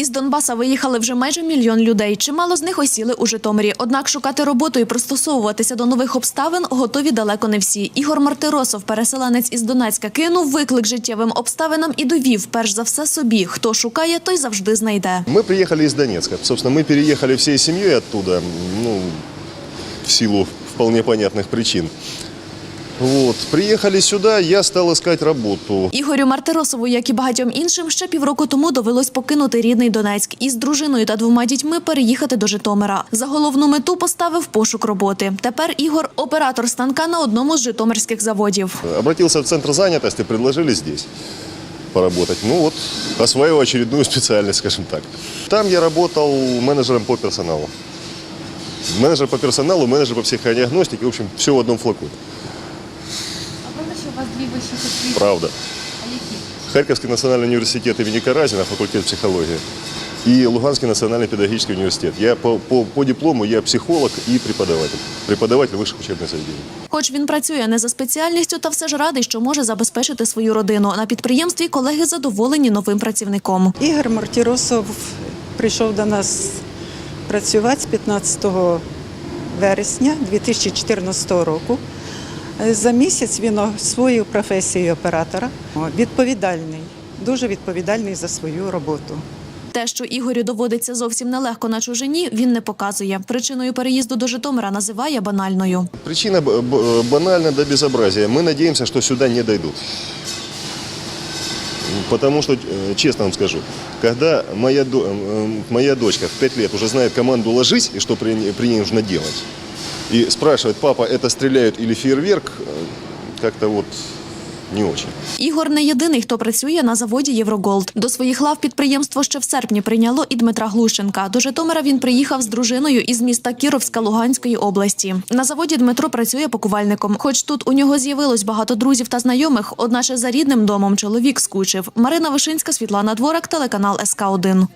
Із Донбаса виїхали вже майже мільйон людей. Чимало з них осіли у Житомирі. Однак шукати роботу і пристосовуватися до нових обставин готові далеко не всі. Ігор Мартиросов, переселенець із Донецька, кинув виклик життєвим обставинам і довів перш за все собі. Хто шукає, той завжди знайде. Мы приехали из Донецка. Собственно, мы переехали всей семьей оттуда, ну, в силу вполне понятных причин. Вот. Приехали сюда, я стал искать работу. Ігорю Мартиросову, як і багатьом іншим, ще півроку тому довелось покинути рідний Донецьк і з дружиною та двома дітьми переїхати до Житомира. За головну мету поставив пошук роботи. Тепер Ігор оператор станка на одному з житомирських заводів. Обратился в центр занятости, предложили здесь поработать. Ну вот, осваиваю очередную специальность, скажем так. Там я работал менеджером по персоналу. Менеджер по персоналу, менеджер по психодиагностике, в общем, все в одном флаконе. А правда, що у вас дві вищі освіти? Правда. А які? Харьковский национальный университет имени Каразина, факультет психологии, и Луганский национальный педагогический университет. Я по, по, по диплому я психолог и преподаватель. Преподаватель высших учебных заведений. Хоч він працює не за спеціальністю, та все ж радий, що може забезпечити свою родину. На підприємстві колеги задоволені новим працівником. Ігор Мартіросов прийшов до нас працювати з 15 вересня 2014 року. За місяць він освоїв професію оператора. Відповідальний, дуже відповідальний за свою роботу. Те, що Ігорю доводиться зовсім нелегко на чужині, він не показує. Причиною переїзду до Житомира називає банальною. Причина б- б- банальна до безобразия. Мы надеемся, что сюда не дойдут. Потому что, э, честно вам скажу, когда моя, до- э, моя дочка в 5 лет уже знает команду «ложись» и что при, ней- при ней нужно делать, и спрашивает, папа, это стреляют или фейерверк, как-то вот не очень. Ігор не єдиний, хто працює на заводі Євроголд. До своїх лав підприємство ще в серпні прийняло і Дмитра Глущенка. До Житомира він приїхав з дружиною із міста Кіровська Луганської області. На заводі Дмитро працює пакувальником. Хоч тут у нього з'явилось багато друзів та знайомих, одначе за рідним домом чоловік скучив. Марина Вишинська, Світлана Дворак, телеканал СК 1